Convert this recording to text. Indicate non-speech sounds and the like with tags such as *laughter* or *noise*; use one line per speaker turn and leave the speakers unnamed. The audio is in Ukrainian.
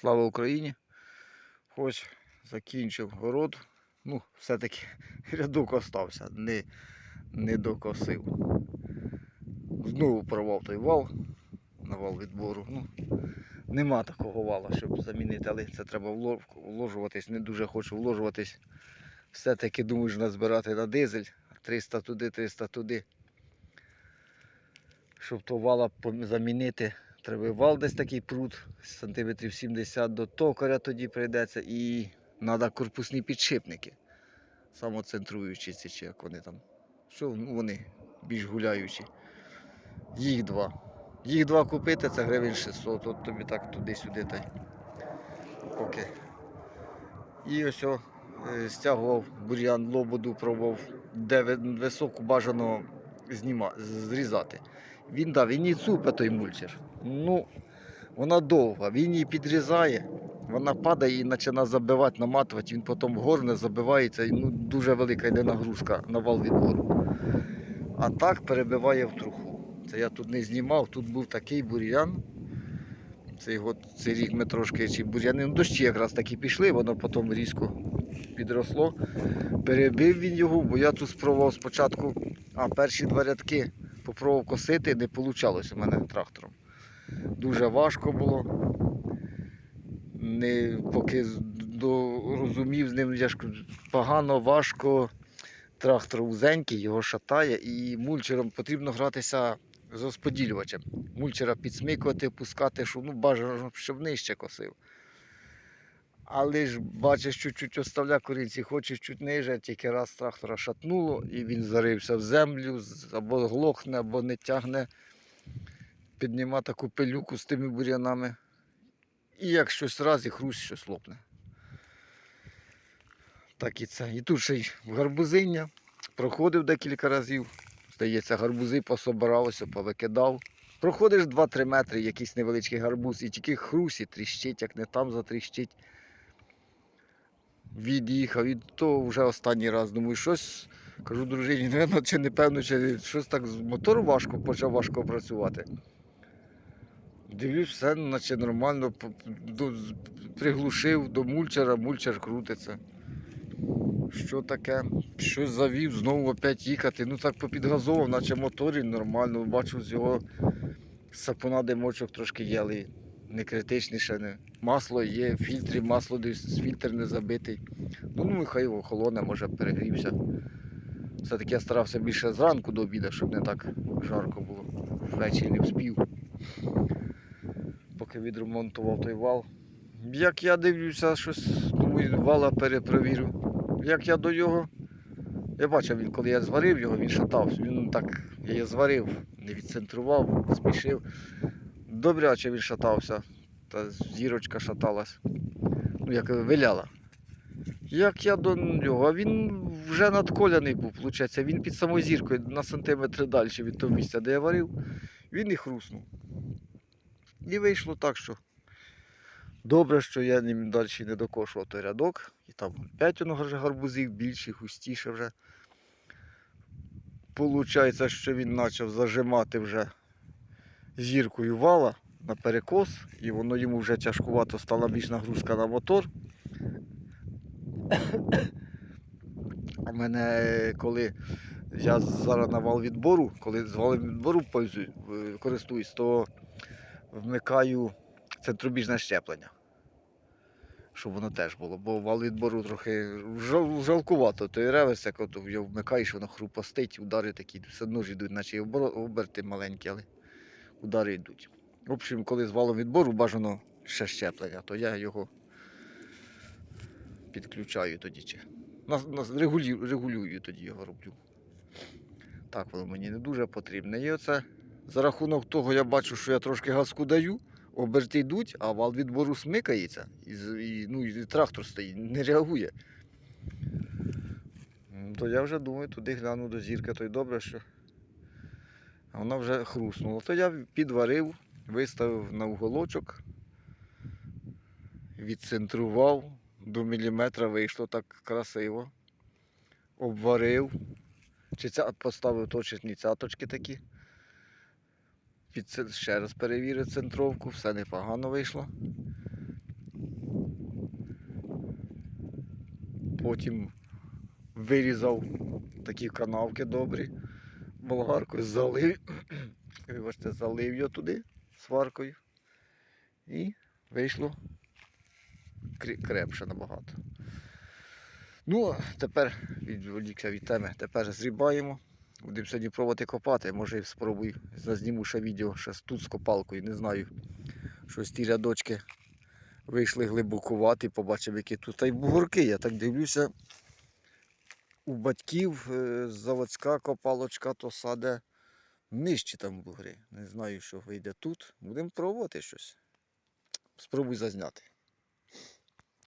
Слава Україні! Хоч закінчив город. Ну, все-таки *laughs* рядок остався, не, не докосив. Знову порвав той вал на вал відбору. Ну, нема такого вала, щоб замінити, але це треба вложуватись. Не дуже хочу вложуватись. Все-таки думаю, що назбирати на дизель. 300 туди, 300 туди. Щоб то вала замінити, треба вал десь такий прут, сантиметрів 70 до токаря тоді прийдеться і треба корпусні підшипники. Самоцентруючі ці, чи як вони там. Що ну, вони більш гуляючі. Їх два. Їх два купити це гривень 600, от тобі так туди-сюди та й поки. І ось о, е, стягував бур'ян, лободу пробував, де ви- високу бажано зніма, зрізати. Він дав, він і цупе той мульчер. Ну, вона довга, він її підрізає, вона падає і починає забивати, наматувати, він потім горне, забивається, і ну, дуже велика йде нагрузка на вал відбору. А так перебиває в труху. Це я тут не знімав, тут був такий бур'ян. Цей, год, цей рік ми трошки чи бур'яни, ну дощі якраз таки пішли, воно потім різко підросло. Перебив він його, бо я тут спробував спочатку, а перші два рядки попробував косити, не вийшло у мене трактором. Дуже важко було. Не, поки розумів з ним, я погано, важко. Трактор узенький, його шатає, і мульчером потрібно гратися з розподілювачем. Мульчера підсмикувати, пускати, щоб ну, бажано, щоб нижче косив. Але ж бачиш, чуть-чуть оставля корінці, хочеш чуть ниже, тільки раз трактора шатнуло, і він зарився в землю, або глохне, або не тягне. Підніма таку пилюку з тими бур'янами. І як щось раз, і хрусь щось лопне. Так і це. І тут ще й гарбузиння. Проходив декілька разів. Здається, гарбузи пособиралося, повикидав. Проходиш 2-3 метри, якийсь невеличкий гарбуз, і тільки хрусі тріщить, як не там затріщить. Від'їхав, і то вже останній раз. Думаю, щось, кажу дружині, напевно, чи не певно, чи щось так з мотору важко, почав важко працювати. Дивлюсь, все наче нормально, приглушив до мульчера, мульчер крутиться. Що таке? Щось завів, знову опять їхати. Ну так попідгазовував, наче моторі нормально. Бачу, з його сапуна димочок трошки але не критичний ще не. Масло є, фільтрі масло десь фільтр не забитий. Ну, ну хай його холоне, може перегрівся. Все-таки я старався більше зранку до обіду, щоб не так жарко було. Ввечері не вспів. Поки відремонтував той вал. Як я дивлюся, щось думаю, вала перепровірю. Як я до його. Я бачив, він, коли я зварив його, він шатався. Він так, я його зварив, не відцентрував, спішив. Добряче він шатався. Та зірочка шаталась. Ну, як виляла. Як я до нього, а він вже надколяний був, виходить. Він під самою зіркою на сантиметри далі від того місця, де я варив, він і хруснув. І вийшло так, що добре, що я ним далі не докошував той рядок. І там 5 воно вже гарбузів більші, густіше вже. Получається, що він почав зажимати вже зіркою вала на перекос, і воно йому вже тяжкувато стала більш нагрузка на мотор. *coughs* У мене коли я зараз на вал відбору, коли з валом відбору е, користуюсь, то вмикаю центробіжне щеплення. Щоб воно теж було, бо вал відбору трохи жал, жалкувато. Той ревес, як от його вмикаєш, воно хрупостить, удари такі, все одно ж йдуть, наче оберти маленькі, але удари йдуть. В общем, коли з валом відбору бажано ще щеплення, то я його підключаю тоді. Чи. Регулю, регулюю тоді його роблю. Так воно мені не дуже потрібне. І оце за рахунок того я бачу, що я трошки газку даю, оберти йдуть, а вал відбору смикається, і, і, ну, і трактор стоїть, *laughs* не реагує. То я вже думаю, туди гляну до зірки, то й добре, що вона вже хруснула. То я підварив, виставив на уголочок, відцентрував, до міліметра вийшло так красиво. Обварив. Чи ця поставив точечні цяточки такі. Під... Ще раз перевірю центровку, все непогано вийшло. Потім вирізав такі канавки добрі, болгаркою, залив, *coughs* вибачте, залив його туди сваркою і вийшло крепше набагато. Ну, тепер відволікся від теми, тепер зрібаємо. Будемо сьогодні пробувати копати. Може спробую. Зазніму ще відео ще тут з копалкою. Не знаю. Щось ті рядочки вийшли глибокувати, побачив, які тут. Та й бугорки. Я так дивлюся. У батьків е, заводська копалочка то саде нижче там бугри. Не знаю, що вийде тут. Будемо пробувати щось. Спробуй зазняти.